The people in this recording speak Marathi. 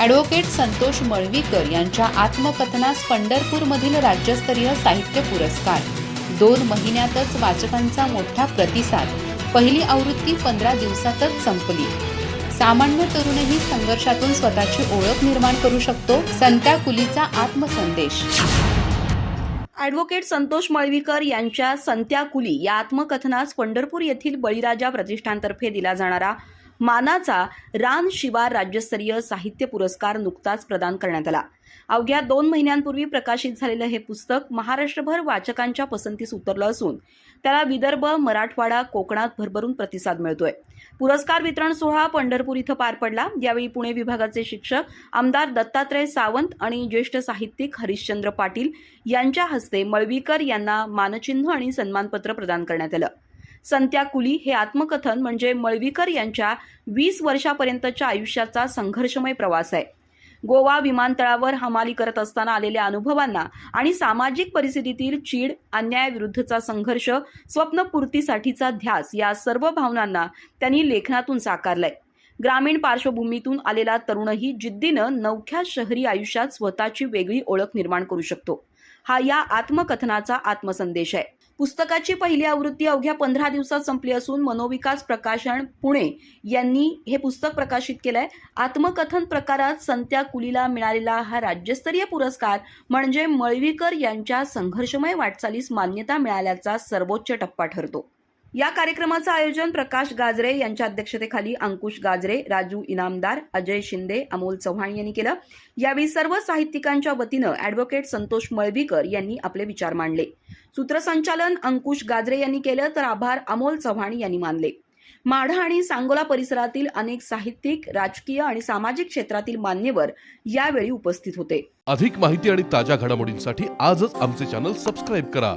ॲडव्होकेट संतोष मळवीकर यांच्या आत्मकथनास पंढरपूरमधील राज्यस्तरीय साहित्य पुरस्कार. दोन महिन्यातच वाचकांचा मोठा प्रतिसाद. पहिली आवृत्ती पंधरा दिवसातच संपली. सामान्य तरुणही संघर्षातून स्वतःची ओळख निर्माण करू शकतो संत्या कुलीचा आत्मसंदेश. ॲडव्होकेट संतोष मळवीकर यांच्या संत्या कुली या आत्मकथनास पंढरपूर येथील बळीराजा प्रतिष्ठानतर्फे दिला जाणारा मानाचा रान शिवार राज्यस्तरीय साहित्य पुरस्कार नुकताच प्रदान करण्यात आला. अवघ्या दोन महिन्यांपूर्वी प्रकाशित झालेलं हे पुस्तक महाराष्ट्रभर वाचकांच्या पसंतीस उतरलं असून त्याला विदर्भ मराठवाडा कोकणात भरभरून प्रतिसाद मिळतोय. पुरस्कार वितरण सोहळा पंढरपूर इथं पार पडला. यावेळी पुणे विभागाचे शिक्षक आमदार दत्तात्रय सावंत आणि ज्येष्ठ साहित्यिक हरिश्चंद्र पाटील यांच्या हस्ते मळवीकर यांना मानचिन्ह आणि सन्मानपत्र प्रदान करण्यात आलं. संत्या कुली हे आत्मकथन म्हणजे मळवीकर यांच्या वीस वर्षापर्यंतच्या आयुष्याचा संघर्षमय प्रवास आहे. गोवा विमानतळावर हमाली करत असताना आलेल्या अनुभवांना आणि सामाजिक परिस्थितीतील चीड अन्यायाविरुद्धचा संघर्ष स्वप्नपूर्तीसाठीचा ध्यास या सर्व भावनांना त्यांनी लेखनातून साकारलंय. ग्रामीण पार्श्वभूमीतून आलेला तरुणही जिद्दीनं नवख्या शहरी आयुष्यात स्वतःची वेगळी ओळख निर्माण करू शकतो. हा या आत्मकथनाचा आत्मसंदेश आहे. पुस्तकाची पहिली आवृत्ती अवघ्या पंधरा दिवसात संपली असून मनोविकास प्रकाशन पुणे यांनी हे पुस्तक प्रकाशित केलंय. आत्मकथन प्रकारात संत्या कुलीला मिळालेला हा राज्यस्तरीय पुरस्कार म्हणजे मळवीकर यांच्या संघर्षमय वाटचालीस मान्यता मिळाल्याचा सर्वोच्च टप्पा ठरतो. या कार्यक्रमाचं आयोजन प्रकाश गाजरे यांच्या अध्यक्षतेखाली अंकुश गाजरे राजू इनामदार अजय शिंदे अमोल चव्हाण यांनी केलं. यावेळी सर्व साहित्यिकांच्या वतीनं अॅडव्होकेट संतोष मळवीकर यांनी आपले विचार मांडले. सूत्रसंचालन अंकुश गाजरे यांनी केलं तर आभार अमोल चव्हाण यांनी मानले. माढा आणि सांगोला परिसरातील अनेक साहित्यिक राजकीय आणि सामाजिक क्षेत्रातील मान्यवर यावेळी उपस्थित होते. अधिक माहिती आणि ताज्या घडामोडींसाठी आजच आमचे चॅनल सबस्क्राईब करा.